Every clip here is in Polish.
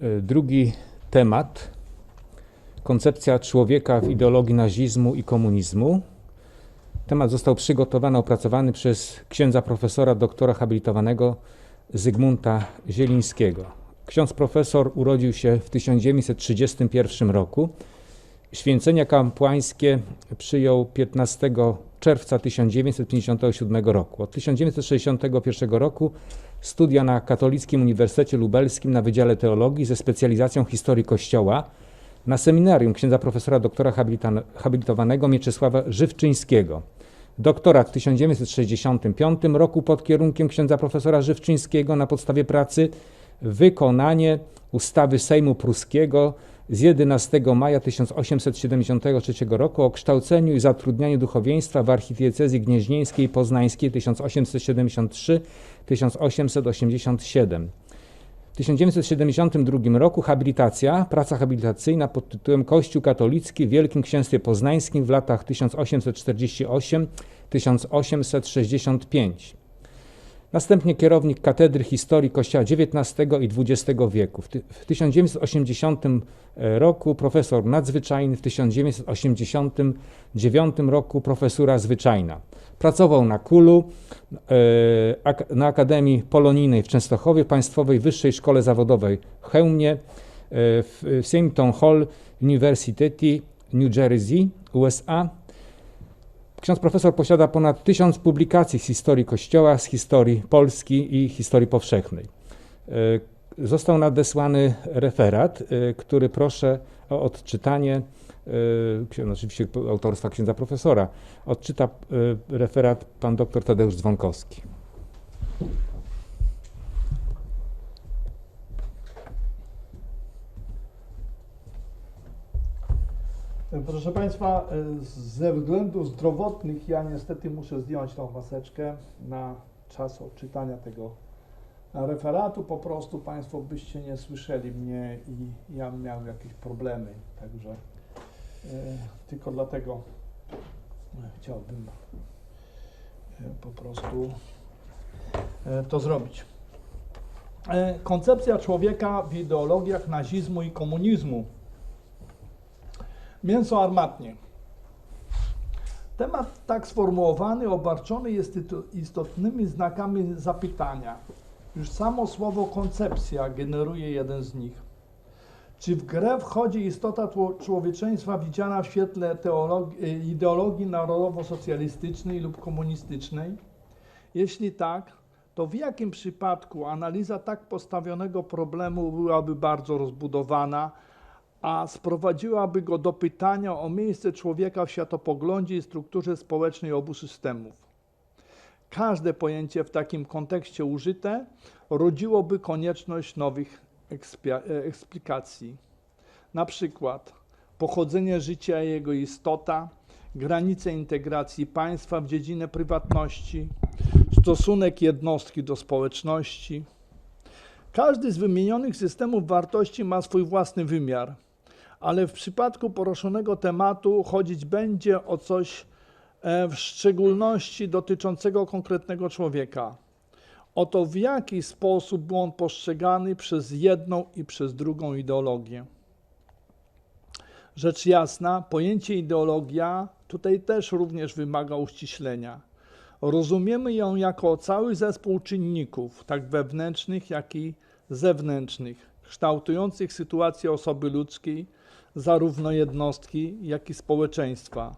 E, Drugi temat. Koncepcja człowieka w ideologii nazizmu i komunizmu. Temat został przygotowany, opracowany przez księdza profesora, doktora habilitowanego Zygmunta Zielińskiego. Ksiądz profesor urodził się w 1931 roku. Święcenia kapłańskie przyjął 15 czerwca 1957 roku. Od 1961 roku studia na Katolickim Uniwersytecie Lubelskim na Wydziale Teologii ze specjalizacją historii Kościoła na seminarium księdza profesora doktora habilitowanego Mieczysława Żywczyńskiego. Doktorat w 1965 roku pod kierunkiem księdza profesora Żywczyńskiego na podstawie pracy Wykonanie ustawy Sejmu Pruskiego z 11 maja 1873 roku o kształceniu i zatrudnianiu duchowieństwa w archidiecezji gnieźnieńskiej i poznańskiej 1873-1887. W 1972 roku habilitacja, praca habilitacyjna pod tytułem Kościół katolicki w Wielkim Księstwie Poznańskim w latach 1848-1865. Następnie kierownik Katedry Historii Kościoła XIX i XX wieku. W ty- W 1980 roku profesor nadzwyczajny, w 1989 roku profesura zwyczajna. Pracował na Kulu, e, na Akademii Polonijnej w Częstochowie, Państwowej Wyższej Szkole Zawodowej w Chełmie, e, w Symington Hall University, New Jersey, USA. Ksiądz profesor posiada ponad tysiąc publikacji z historii Kościoła, z historii Polski i historii powszechnej. E, Został nadesłany referat, e, który proszę o odczytanie, e, oczywiście autorstwa księdza profesora. Odczyta referat pan dr Tadeusz Dzwonkowski. Proszę Państwa, ze względów zdrowotnych ja niestety muszę zdjąć tą maseczkę na czas odczytania tego referatu. Po prostu Państwo byście nie słyszeli mnie i ja miał jakieś problemy. Także e, tylko dlatego e, chciałbym e, po prostu to zrobić. Koncepcja człowieka w ideologiach nazizmu i komunizmu. Mięso armatnie. Temat tak sformułowany obarczony jest istotnymi znakami zapytania. Już samo słowo koncepcja generuje jeden z nich. Czy w grę wchodzi istota człowieczeństwa widziana w świetle y, ideologii narodowo-socjalistycznej lub komunistycznej? Jeśli tak, to w jakim przypadku analiza tak postawionego problemu byłaby bardzo rozbudowana, a sprowadziłaby go do pytania o miejsce człowieka w światopoglądzie i strukturze społecznej obu systemów. Każde pojęcie w takim kontekście użyte rodziłoby konieczność nowych e, eksplikacji. Na przykład pochodzenie życia i jego istota, granice integracji państwa w dziedzinę prywatności, stosunek jednostki do społeczności. Każdy z wymienionych systemów wartości ma swój własny wymiar ale w przypadku poruszonego tematu chodzić będzie o coś e, w szczególności dotyczącego konkretnego człowieka. O to, w jaki sposób był on postrzegany przez jedną i przez drugą ideologię. Rzecz jasna, pojęcie ideologia tutaj też również wymaga uściślenia. Rozumiemy ją jako cały zespół czynników, tak wewnętrznych, jak i zewnętrznych, kształtujących sytuację osoby ludzkiej, zarówno jednostki, jak i społeczeństwa.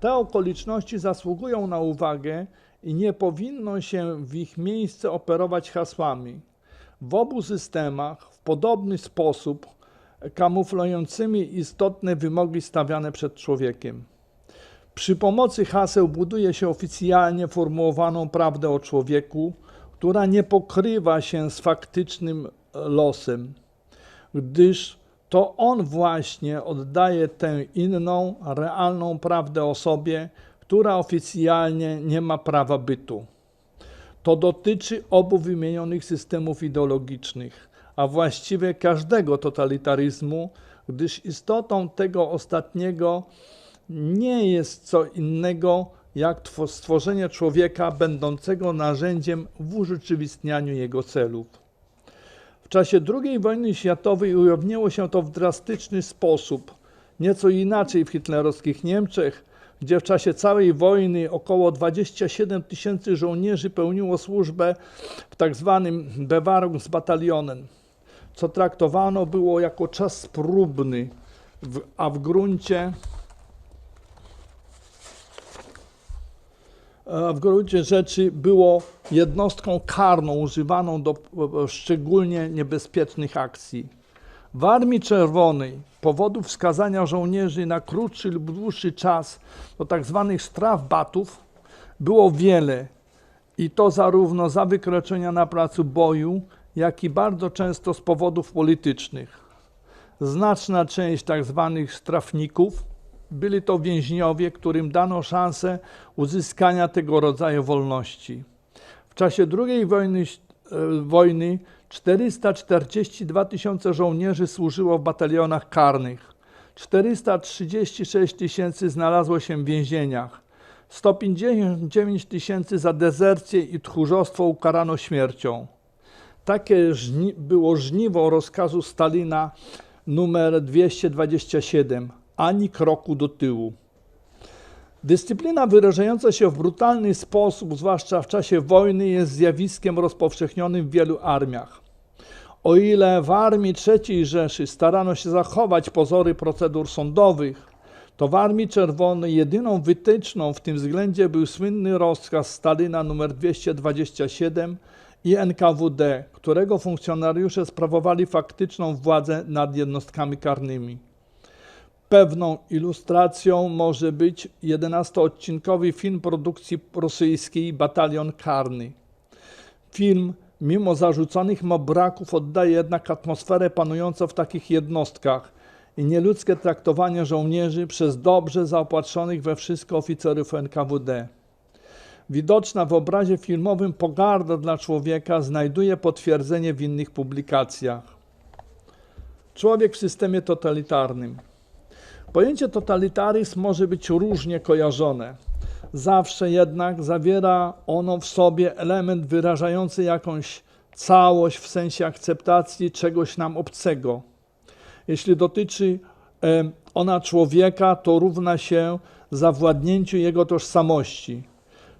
Te okoliczności zasługują na uwagę i nie powinno się w ich miejsce operować hasłami. W obu systemach w podobny sposób kamuflującymi istotne wymogi stawiane przed człowiekiem. Przy pomocy haseł buduje się oficjalnie formułowaną prawdę o człowieku, która nie pokrywa się z faktycznym losem, gdyż to on właśnie oddaje tę inną, realną prawdę o sobie, która oficjalnie nie ma prawa bytu. To dotyczy obu wymienionych systemów ideologicznych, a właściwie każdego totalitaryzmu, gdyż istotą tego ostatniego nie jest co innego jak two- stworzenie człowieka będącego narzędziem w urzeczywistnianiu jego celów. W czasie II wojny światowej ujawniło się to w drastyczny sposób. Nieco inaczej w hitlerowskich Niemczech, gdzie w czasie całej wojny około 27 tysięcy żołnierzy pełniło służbę w tak zwanym Bewahrungsbatalionen, co traktowano było jako czas próbny, a w gruncie w gruncie rzeczy było jednostką karną używaną do e, szczególnie niebezpiecznych akcji. W Armii Czerwonej powodów wskazania żołnierzy na krótszy lub dłuższy czas do tzw. strafbatów było wiele i to zarówno za wykroczenia na placu boju, jak i bardzo często z powodów politycznych. Znaczna część tzw. strafników byli to więźniowie, którym dano szansę uzyskania tego rodzaju wolności. W czasie II wojny, e, wojny 442 tysiące żołnierzy służyło w batalionach karnych. 436 tysięcy znalazło się w więzieniach. 159 tysięcy za dezercję i tchórzostwo ukarano śmiercią. Takie żni- było żniwo rozkazu Stalina numer 227. Ani kroku do tyłu. Dyscyplina wyrażająca się w brutalny sposób, zwłaszcza w czasie wojny, jest zjawiskiem rozpowszechnionym w wielu armiach. O ile w armii III Rzeszy starano się zachować pozory procedur sądowych, to w Armii Czerwonej jedyną wytyczną w tym względzie był słynny rozkaz Stalina nr 227 i NKWD, którego funkcjonariusze sprawowali faktyczną władzę nad jednostkami karnymi. Pewną ilustracją może być 11-odcinkowy film produkcji rosyjskiej Batalion Karny. Film, mimo zarzucanych mu braków, oddaje jednak atmosferę panującą w takich jednostkach i nieludzkie traktowanie żołnierzy przez dobrze zaopatrzonych we wszystko oficerów NKWD. Widoczna w obrazie filmowym pogarda dla człowieka znajduje potwierdzenie w innych publikacjach. Człowiek w systemie totalitarnym. Pojęcie totalitaryzm może być różnie kojarzone. Zawsze jednak zawiera ono w sobie element wyrażający jakąś całość w sensie akceptacji czegoś nam obcego. Jeśli dotyczy e, ona człowieka, to równa się zawładnięciu jego tożsamości.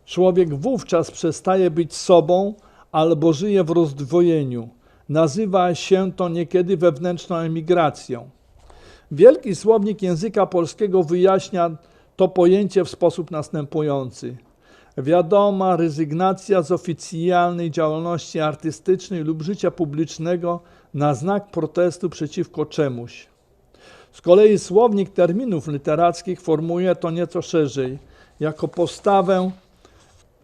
Człowiek wówczas przestaje być sobą albo żyje w rozdwojeniu. Nazywa się to niekiedy wewnętrzną emigracją. Wielki słownik języka polskiego wyjaśnia to pojęcie w sposób następujący. Wiadoma rezygnacja z oficjalnej działalności artystycznej lub życia publicznego na znak protestu przeciwko czemuś. Z kolei słownik terminów literackich formułuje to nieco szerzej, jako postawę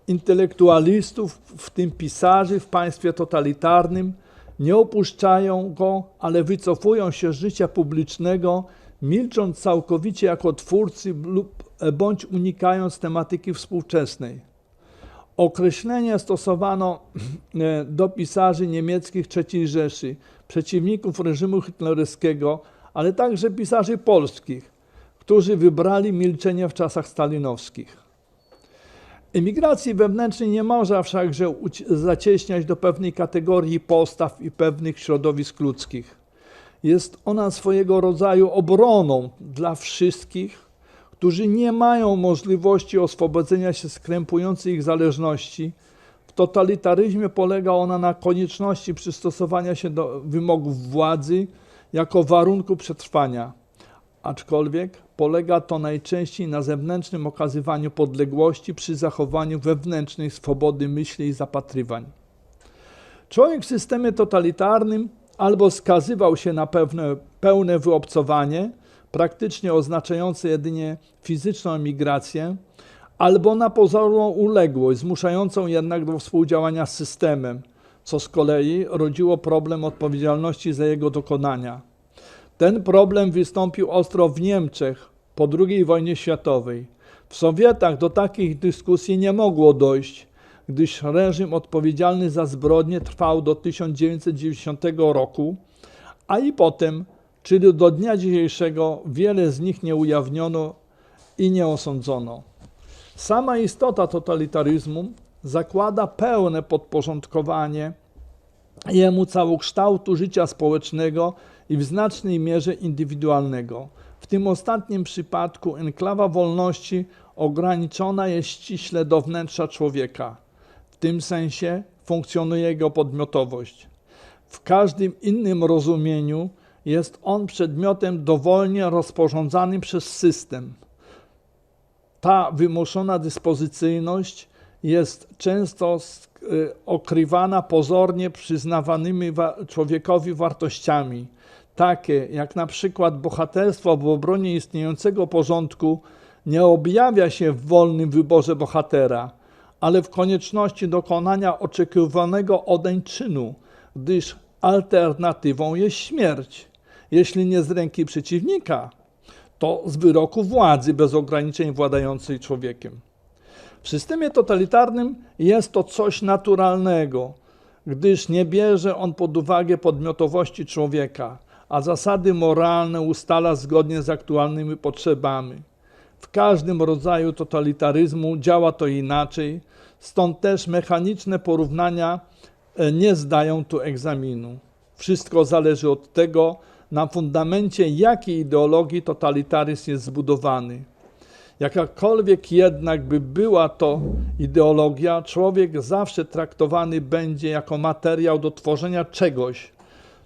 intelektualistów, w tym pisarzy w państwie totalitarnym, nie opuszczają go, ale wycofują się z życia publicznego, milcząc całkowicie jako twórcy lub bądź unikając tematyki współczesnej. Określenie stosowano e, do pisarzy niemieckich III Rzeszy, przeciwników reżimu hitlerowskiego, ale także pisarzy polskich, którzy wybrali milczenie w czasach stalinowskich. Emigracji wewnętrznej nie można wszakże zacieśniać do pewnej kategorii postaw i pewnych środowisk ludzkich. Jest ona swojego rodzaju obroną dla wszystkich, którzy nie mają możliwości oswobodzenia się z krępującej ich zależności. W totalitaryzmie polega ona na konieczności przystosowania się do wymogów władzy jako warunku przetrwania aczkolwiek polega to najczęściej na zewnętrznym okazywaniu podległości przy zachowaniu wewnętrznej swobody myśli i zapatrywań. Człowiek w systemie totalitarnym albo skazywał się na pewne, pełne wyobcowanie, praktycznie oznaczające jedynie fizyczną emigrację, albo na pozorną uległość, zmuszającą jednak do współdziałania z systemem, co z kolei rodziło problem odpowiedzialności za jego dokonania. Ten problem wystąpił ostro w Niemczech po II wojnie światowej. W Sowietach do takich dyskusji nie mogło dojść, gdyż reżim odpowiedzialny za zbrodnie trwał do 1990 roku, a i potem, czyli do dnia dzisiejszego, wiele z nich nie ujawniono i nie osądzono. Sama istota totalitaryzmu zakłada pełne podporządkowanie jemu całokształtu życia społecznego i w znacznej mierze indywidualnego. W tym ostatnim przypadku enklawa wolności ograniczona jest ściśle do wnętrza człowieka. W tym sensie funkcjonuje jego podmiotowość. W każdym innym rozumieniu jest on przedmiotem dowolnie rozporządzanym przez system. Ta wymuszona dyspozycyjność jest często y, okrywana pozornie przyznawanymi wa- człowiekowi wartościami, takie jak na przykład bohaterstwo w obronie istniejącego porządku nie objawia się w wolnym wyborze bohatera, ale w konieczności dokonania oczekiwanego odeń czynu, gdyż alternatywą jest śmierć, jeśli nie z ręki przeciwnika, to z wyroku władzy bez ograniczeń władającej człowiekiem. W systemie totalitarnym jest to coś naturalnego, gdyż nie bierze on pod uwagę podmiotowości człowieka, a zasady moralne ustala zgodnie z aktualnymi potrzebami. W każdym rodzaju totalitaryzmu działa to inaczej, stąd też mechaniczne porównania e, nie zdają tu egzaminu. Wszystko zależy od tego, na fundamencie jakiej ideologii totalitaryzm jest zbudowany. Jakakolwiek jednak by była to ideologia, człowiek zawsze traktowany będzie jako materiał do tworzenia czegoś,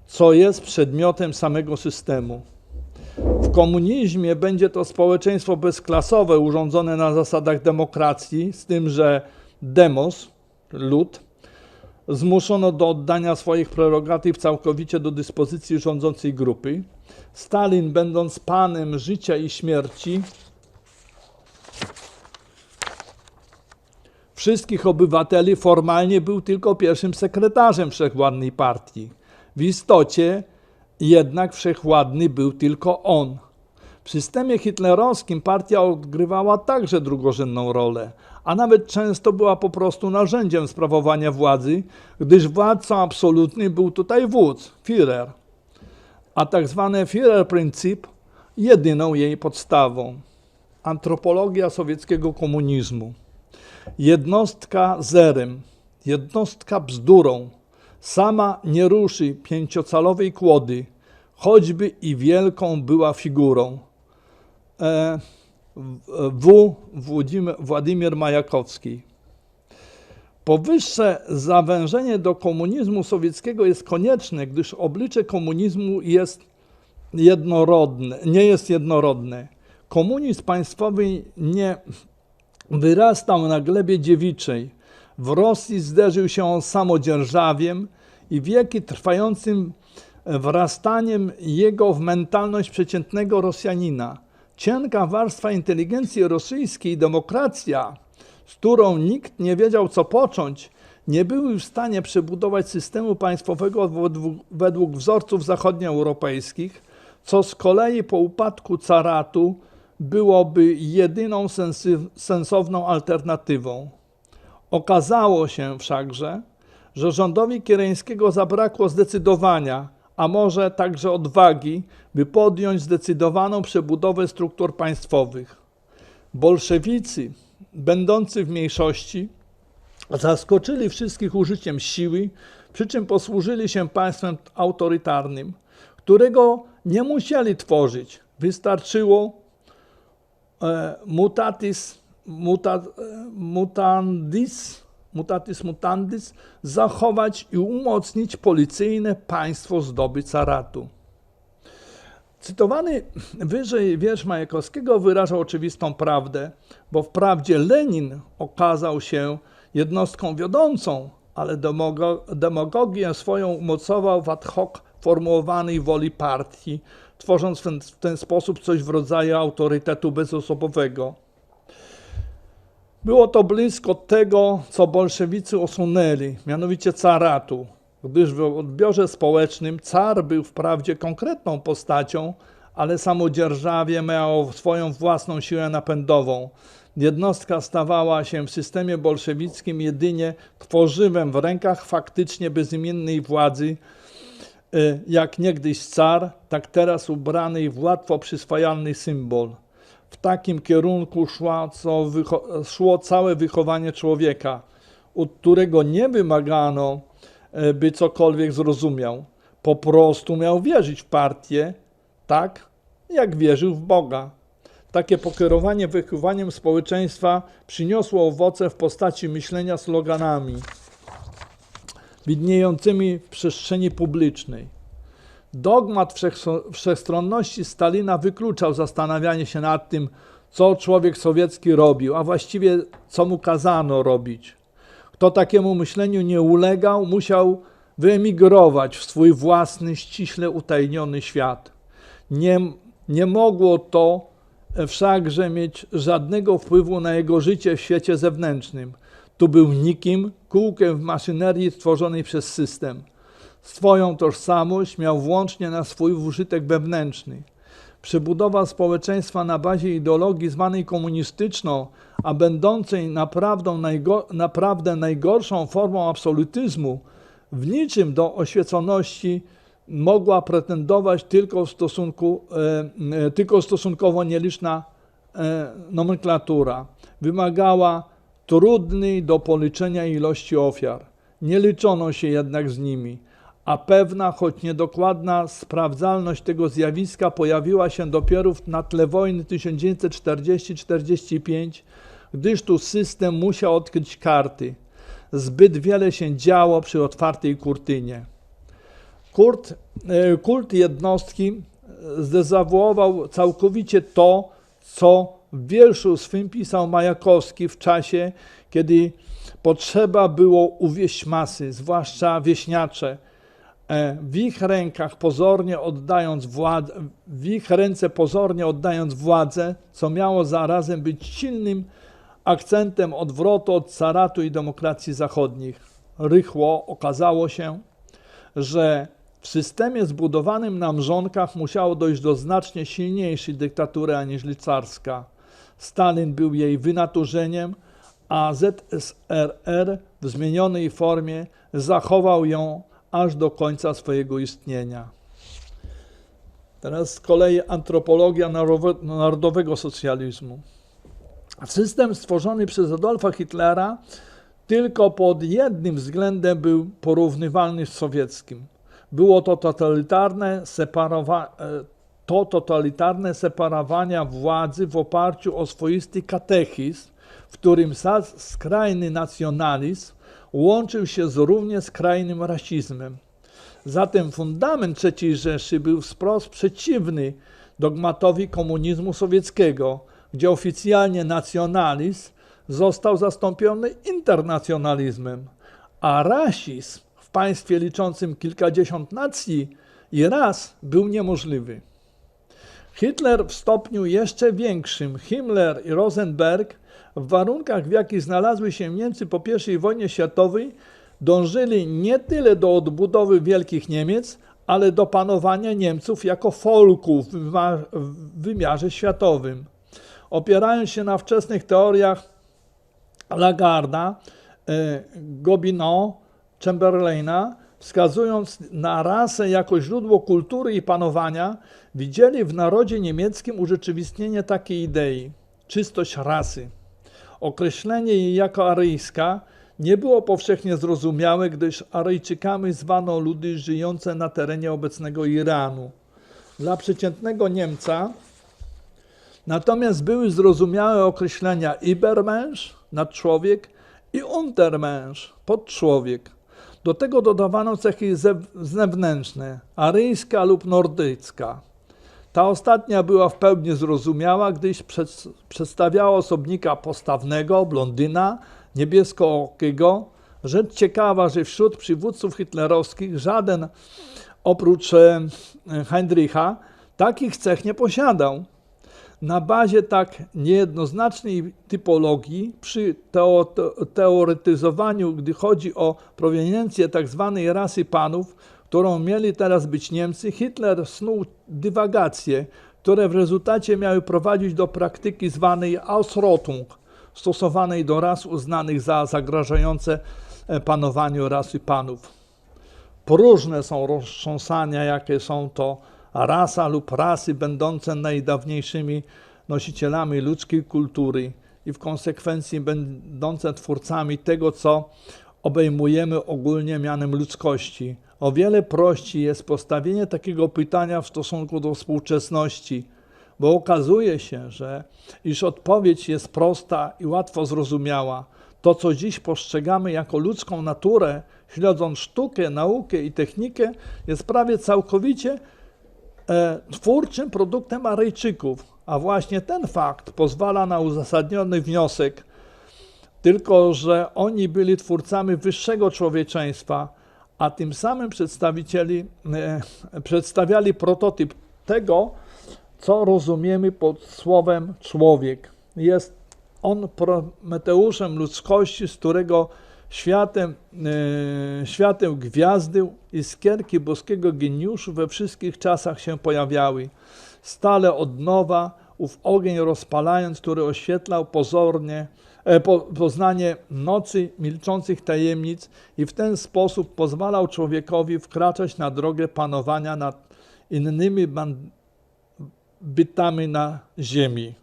co jest przedmiotem samego systemu. W komunizmie będzie to społeczeństwo bezklasowe urządzone na zasadach demokracji, z tym, że demos, lud, zmuszono do oddania swoich prerogatyw całkowicie do dyspozycji rządzącej grupy. Stalin, będąc panem życia i śmierci, wszystkich obywateli formalnie był tylko pierwszym sekretarzem wszechwładnej partii. W istocie jednak wszechwładny był tylko on. W systemie hitlerowskim partia odgrywała także drugorzędną rolę, a nawet często była po prostu narzędziem sprawowania władzy, gdyż władcą absolutnym był tutaj wódz, Führer, a tak zwane Führerprinzip jedyną jej podstawą. Antropologia sowieckiego komunizmu. Jednostka zerem, jednostka bzdurą, sama nie ruszy pięciocalowej kłody, choćby i wielką była figurą. E, w. Władimir Majakowski. Powyższe zawężenie do komunizmu sowieckiego jest konieczne, gdyż oblicze komunizmu jest jednorodne, nie jest jednorodne. Komunizm państwowy nie wyrastał na glebie dziewiczej. W Rosji zderzył się z samodzierżawiem i wieki trwającym wrastaniem jego w mentalność przeciętnego Rosjanina. Cienka warstwa inteligencji rosyjskiej i demokracja, z którą nikt nie wiedział co począć, nie były w stanie przebudować systemu państwowego według, wzorców zachodnioeuropejskich, co z kolei po upadku caratu byłoby jedyną sensowną alternatywą. Okazało się wszakże, że rządowi Kiereńskiego zabrakło zdecydowania, a może także odwagi, by podjąć zdecydowaną przebudowę struktur państwowych. Bolszewicy, będący w mniejszości, zaskoczyli wszystkich użyciem siły, przy czym posłużyli się państwem autorytarnym, którego nie musieli tworzyć. Wystarczyło e, mutatis e, mutandis, mutatis mutandis zachować i umocnić policyjne państwo zdoby caratu. Cytowany wyżej wiersz Majakowskiego wyrażał oczywistą prawdę, bo wprawdzie Lenin okazał się jednostką wiodącą, ale demagogię swoją umocował w ad hoc formułowanej woli partii, tworząc w ten, w ten sposób coś w rodzaju autorytetu bezosobowego. Było to blisko tego, co bolszewicy usunęli, mianowicie caratu, gdyż w odbiorze społecznym car był wprawdzie konkretną postacią, ale samodzierżawie miało swoją własną siłę napędową. Jednostka stawała się w systemie bolszewickim jedynie tworzywem w rękach faktycznie bezimiennej władzy, y, jak niegdyś car, tak teraz ubrany w łatwo przyswajalny symbol. W takim kierunku szła, co szło całe wychowanie człowieka, od którego nie wymagano e, by cokolwiek zrozumiał. Po prostu miał wierzyć w partię, tak jak wierzył w Boga. Takie pokierowanie wychowaniem społeczeństwa przyniosło owoce w postaci myślenia sloganami widniejącymi w przestrzeni publicznej. Dogmat wszechstronności Stalina wykluczał zastanawianie się nad tym, co człowiek sowiecki robił, a właściwie co mu kazano robić. Kto takiemu myśleniu nie ulegał, musiał wyemigrować w swój własny, ściśle utajniony świat. Nie, nie mogło to wszakże mieć żadnego wpływu na jego życie w świecie zewnętrznym. Tu był nikim, kółkiem w maszynerii stworzonej przez system. Swoją tożsamość miał włącznie na swój użytek wewnętrzny. Przebudowa społeczeństwa na bazie ideologii zwanej komunistyczną, a będącej naprawdę, najgo, naprawdę najgorszą formą absolutyzmu, w niczym do oświeconości mogła pretendować tylko, w stosunku, e, e, tylko stosunkowo nieliczna e, nomenklatura. Wymagała trudnej do policzenia ilości ofiar. Nie liczono się jednak z nimi, a pewna, choć niedokładna sprawdzalność tego zjawiska pojawiła się dopiero na tle wojny 1940-45, gdyż tu system musiał odkryć karty. Zbyt wiele się działo przy otwartej kurtynie. Kult, e, kult jednostki zdezawuował całkowicie to, co w wierszu swym pisał Majakowski w czasie, kiedy potrzeba było uwieść masy, zwłaszcza wieśniacze, e, w ich rękach pozornie oddając władzę, w ich ręce pozornie oddając władzę, co miało zarazem być silnym akcentem odwrotu od caratu i demokracji zachodnich. Rychło okazało się, że w systemie zbudowanym na mrzonkach musiało dojść do znacznie silniejszej dyktatury aniżeli carska. Stalin był jej wynaturzeniem, a ZSRR w zmienionej formie zachował ją aż do końca swojego istnienia. Teraz z kolei antropologia narodowe- narodowego socjalizmu. System stworzony przez Adolfa Hitlera tylko pod jednym względem był porównywalny z sowieckim. Było to totalitarne, separowa- e, to totalitarne separowania władzy w oparciu o swoisty katechizm, w którym skrajny nacjonalizm łączył się z równie skrajnym rasizmem. Zatem fundament III Rzeszy był wprost przeciwny dogmatowi komunizmu sowieckiego, gdzie oficjalnie nacjonalizm został zastąpiony internacjonalizmem, a rasizm w państwie liczącym kilkadziesiąt nacji i ras był niemożliwy. Hitler w stopniu jeszcze większym, Himmler i Rosenberg, w warunkach, w jakich znalazły się Niemcy po I wojnie światowej, dążyli nie tyle do odbudowy wielkich Niemiec, ale do panowania Niemców jako folku w wymiarze światowym. Opierając się na wczesnych teoriach Lagarda, e, Gobineau, Chamberlaina, wskazując na rasę jako źródło kultury i panowania, widzieli w narodzie niemieckim urzeczywistnienie takiej idei czystość rasy. Określenie jej jako aryjska nie było powszechnie zrozumiałe, gdyż Aryjczykami zwano ludy żyjące na terenie obecnego Iranu. Dla przeciętnego Niemca natomiast były zrozumiałe określenia Ibermensch, nadczłowiek, i Untermensch, podczłowiek. Do tego dodawano cechy zew- zewnętrzne, aryjska lub nordycka. Ta ostatnia była w pełni zrozumiała, gdyż przed, przedstawiała osobnika postawnego, blondyna, niebieskookiego. Rzecz ciekawa, że wśród przywódców hitlerowskich żaden oprócz e, Heinricha takich cech nie posiadał. Na bazie tak niejednoznacznej typologii, przy teo, te- teoretyzowaniu, gdy chodzi o proweniencję tzw. rasy panów, którą mieli teraz być Niemcy, Hitler snuł dywagacje, które w rezultacie miały prowadzić do praktyki zwanej Ausrottung, stosowanej do ras uznanych za zagrażające e, panowaniu rasy panów. Próżne są roztrząsania, jakie są to rasa lub rasy będące najdawniejszymi nosicielami ludzkiej kultury i w konsekwencji będące twórcami tego, co obejmujemy ogólnie mianem ludzkości. O wiele prościej jest postawienie takiego pytania w stosunku do współczesności, bo okazuje się, że iż odpowiedź jest prosta i łatwo zrozumiała. To, co dziś postrzegamy jako ludzką naturę, śledząc sztukę, naukę i technikę, jest prawie całkowicie e, twórczym produktem Aryjczyków, a właśnie ten fakt pozwala na uzasadniony wniosek, tylko że oni byli twórcami wyższego człowieczeństwa, a tym samym przedstawicieli, e, przedstawiali prototyp tego, co rozumiemy pod słowem człowiek. Jest on prometeuszem ludzkości, z którego światem, e, światem gwiazdy, iskierki boskiego geniuszu we wszystkich czasach się pojawiały. Stale od nowa ów ogień rozpalając, który oświetlał pozornie po, poznanie nocy milczących tajemnic i w ten sposób pozwalał człowiekowi wkraczać na drogę panowania nad innymi bytami na ziemi.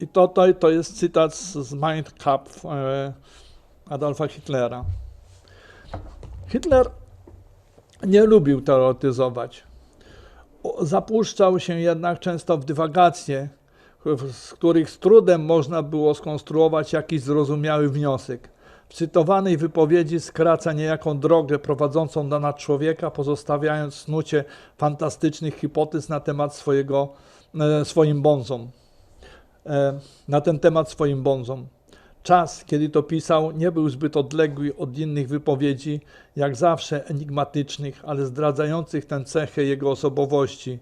I to, to, jest cytat z, Mein Kampf e, Adolfa Hitlera. Hitler nie lubił teoretyzować. Zapuszczał się jednak często w dywagacje, z których z trudem można było skonstruować jakiś zrozumiały wniosek. W cytowanej wypowiedzi skraca niejaką drogę prowadzącą do nadczłowieka, pozostawiając snucie fantastycznych hipotez na temat swojego, e, swoim bonzom. E, na ten temat swoim bonzom. Czas, kiedy to pisał, nie był zbyt odległy od innych wypowiedzi, jak zawsze enigmatycznych, ale zdradzających tę cechę jego osobowości,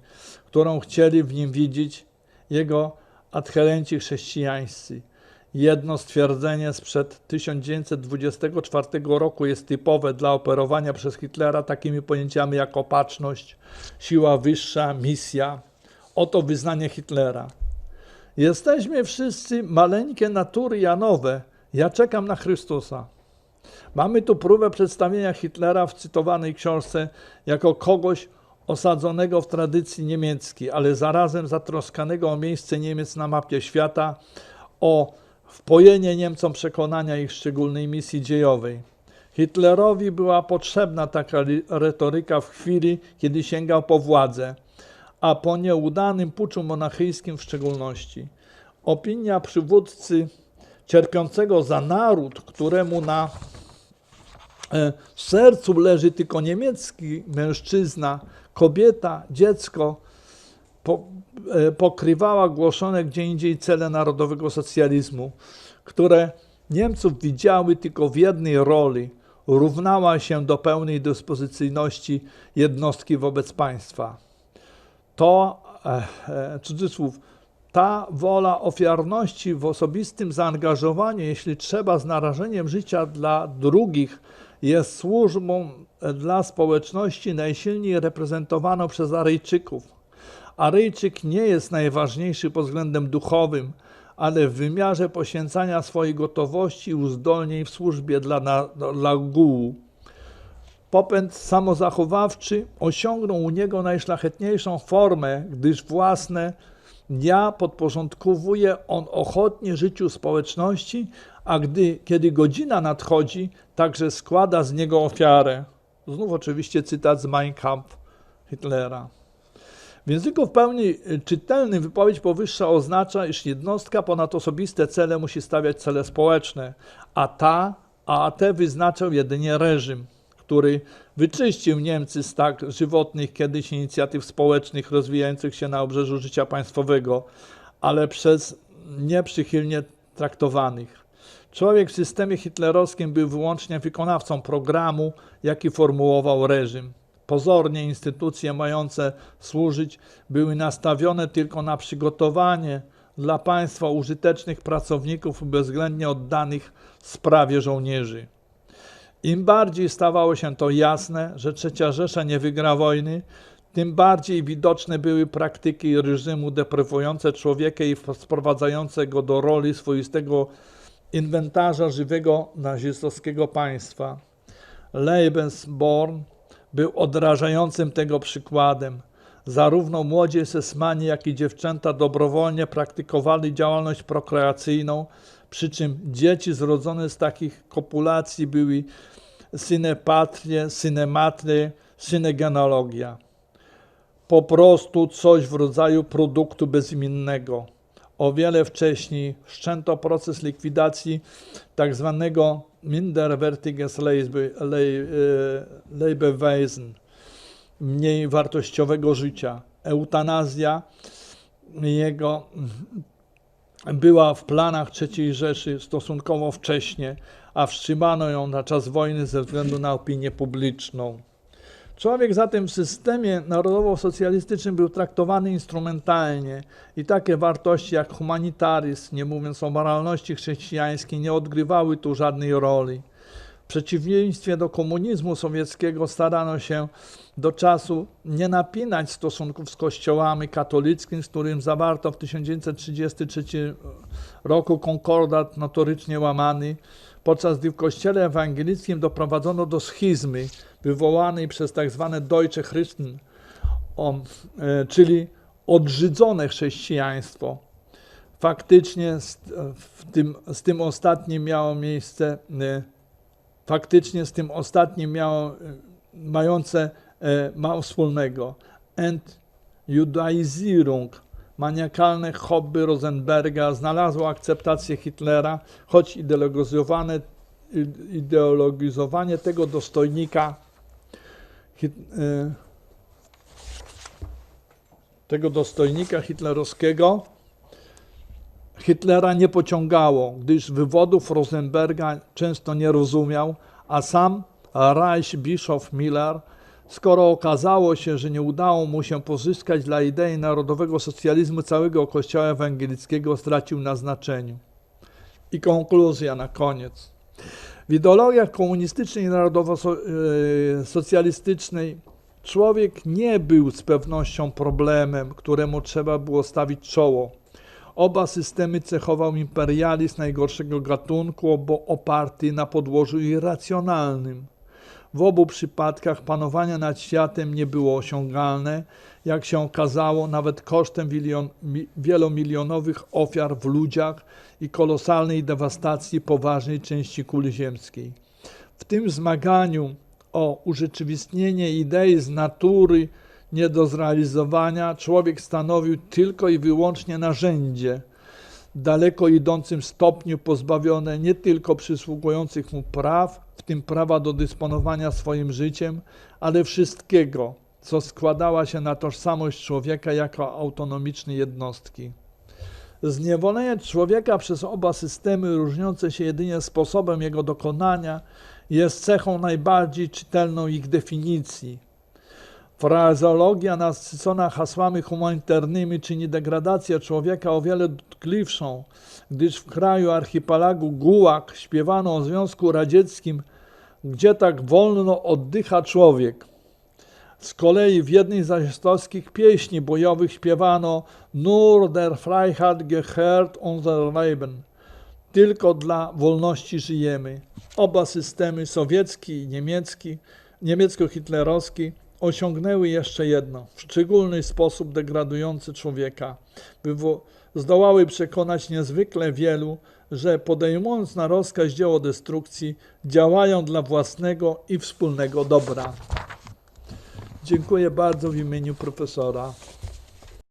którą chcieli w nim widzieć jego adherenci chrześcijańscy. Jedno stwierdzenie sprzed 1924 roku jest typowe dla operowania przez Hitlera takimi pojęciami jak opatrzność, siła wyższa, misja. Oto wyznanie Hitlera. Jesteśmy wszyscy maleńkie natury Janowe. Ja czekam na Chrystusa. Mamy tu próbę przedstawienia Hitlera w cytowanej książce jako kogoś osadzonego w tradycji niemieckiej, ale zarazem zatroskanego o miejsce Niemiec na mapie świata, o wpojenie Niemcom przekonania ich szczególnej misji dziejowej. Hitlerowi była potrzebna taka retoryka w chwili, kiedy sięgał po władzę, a po nieudanym puczu monachyjskim w szczególności. Opinia przywódcy cierpiącego za naród, któremu na e, sercu leży tylko niemiecki mężczyzna, kobieta, dziecko, po, e, pokrywała głoszone gdzie indziej cele narodowego socjalizmu, które Niemców widziały tylko w jednej roli równała się do pełnej dyspozycyjności jednostki wobec państwa. To, e, e, cudzysłów, ta wola ofiarności w osobistym zaangażowaniu, jeśli trzeba, z narażeniem życia dla drugich, jest służbą dla społeczności najsilniej reprezentowaną przez Aryjczyków. Aryjczyk nie jest najważniejszy pod względem duchowym, ale w wymiarze poświęcania swojej gotowości i uzdolnień w służbie dla, na, dla ogółu. Popęd samozachowawczy osiągnął u niego najszlachetniejszą formę, gdyż własne ja podporządkowuje on ochotnie życiu społeczności, a gdy, kiedy godzina nadchodzi, także składa z niego ofiarę. Znów oczywiście cytat z Mein Kampf Hitlera. W języku w pełni y, czytelnym wypowiedź powyższa oznacza, iż jednostka ponad osobiste cele musi stawiać cele społeczne, a ta, a te wyznaczał jedynie reżim, który wyczyścił Niemcy z tak żywotnych kiedyś inicjatyw społecznych rozwijających się na obrzeżu życia państwowego, ale przez nieprzychylnie traktowanych. Człowiek w systemie hitlerowskim był wyłącznie wykonawcą programu, jaki formułował reżim. Pozornie instytucje mające służyć były nastawione tylko na przygotowanie dla państwa użytecznych pracowników bezwzględnie oddanych sprawie żołnierzy. Im bardziej stawało się to jasne, że Trzecia Rzesza nie wygra wojny, tym bardziej widoczne były praktyki reżimu deprawujące człowieka i sprowadzające go do roli swoistego inwentarza żywego nazistowskiego państwa. Lebensborn był odrażającym tego przykładem. Zarówno młodzi esesmani, jak i dziewczęta dobrowolnie praktykowali działalność prokreacyjną, Przy czym dzieci zrodzone z takich kopulacji były syne patrie, syne matry, syne genealogia. Po prostu coś w rodzaju produktu bezimiennego. O wiele wcześniej wszczęto proces likwidacji tak zwanego Minderwertiges e, mniej wartościowego życia. Eutanazja jego była w planach III Rzeszy stosunkowo wcześnie, a wstrzymano ją na czas wojny ze względu na opinię publiczną. Człowiek zatem w systemie narodowo-socjalistycznym był traktowany instrumentalnie i takie wartości jak humanitaryzm, nie mówiąc o moralności chrześcijańskiej, nie odgrywały tu żadnej roli. W przeciwieństwie do komunizmu sowieckiego starano się do czasu nie napinać stosunków z kościołami katolickim, z którym zawarto w 1933 roku konkordat notorycznie łamany, podczas gdy w kościele ewangelickim doprowadzono do schizmy wywołanej przez tak zwane Deutsche Christen, e, czyli odrzydzone chrześcijaństwo. Faktycznie z, tym, z tym ostatnim miało miejsce, e, faktycznie z tym ostatnim miało, e, mające mało wspólnego. Entjudaizierung, maniakalne hobby Rosenberga znalazło akceptację Hitlera, choć ideologizowane, ideologizowanie tego dostojnika Hit, e, tego dostojnika hitlerowskiego Hitlera nie pociągało, gdyż wywodów Rosenberga często nie rozumiał, a sam Reichsbischof Miller, skoro okazało się, że nie udało mu się pozyskać dla idei narodowego socjalizmu całego kościoła ewangelickiego, stracił na znaczeniu. I konkluzja na koniec. W ideologiach komunistycznej i narodowo-socjalistycznej człowiek nie był z pewnością problemem, któremu trzeba było stawić czoło. Oba systemy cechował imperializm najgorszego gatunku, bo oparty na podłożu irracjonalnym. W obu przypadkach panowanie nad światem nie było osiągalne, jak się okazało, nawet kosztem wielomilionowych ofiar w ludziach i kolosalnej dewastacji poważnej części kuli ziemskiej. W tym zmaganiu o urzeczywistnienie idei z natury nie do zrealizowania człowiek stanowił tylko i wyłącznie narzędzie, daleko idącym stopniu pozbawione nie tylko przysługujących mu praw, w tym prawa do dysponowania swoim życiem, ale wszystkiego, co składała się na tożsamość człowieka jako autonomicznej jednostki. Zniewolenie człowieka przez oba systemy, różniące się jedynie sposobem jego dokonania, jest cechą najbardziej czytelną ich definicji. Frazeologia nasycona hasłami humanitarnymi czyni degradację człowieka o wiele dotkliwszą, gdyż w kraju archipelagu Gułak śpiewano o Związku Radzieckim, gdzie tak wolno oddycha człowiek. Z kolei w jednej z nazistowskich pieśni bojowych śpiewano Nur der Freiheit gehört unser Leben. Tylko dla wolności żyjemy. Oba systemy, sowiecki i niemiecki, niemiecko-hitlerowski, osiągnęły jeszcze jedno, w szczególny sposób degradujący człowieka. Wywo- zdołały przekonać niezwykle wielu, że podejmując na rozkaz dzieło destrukcji, działają dla własnego i wspólnego dobra. Dziękuję bardzo w imieniu profesora.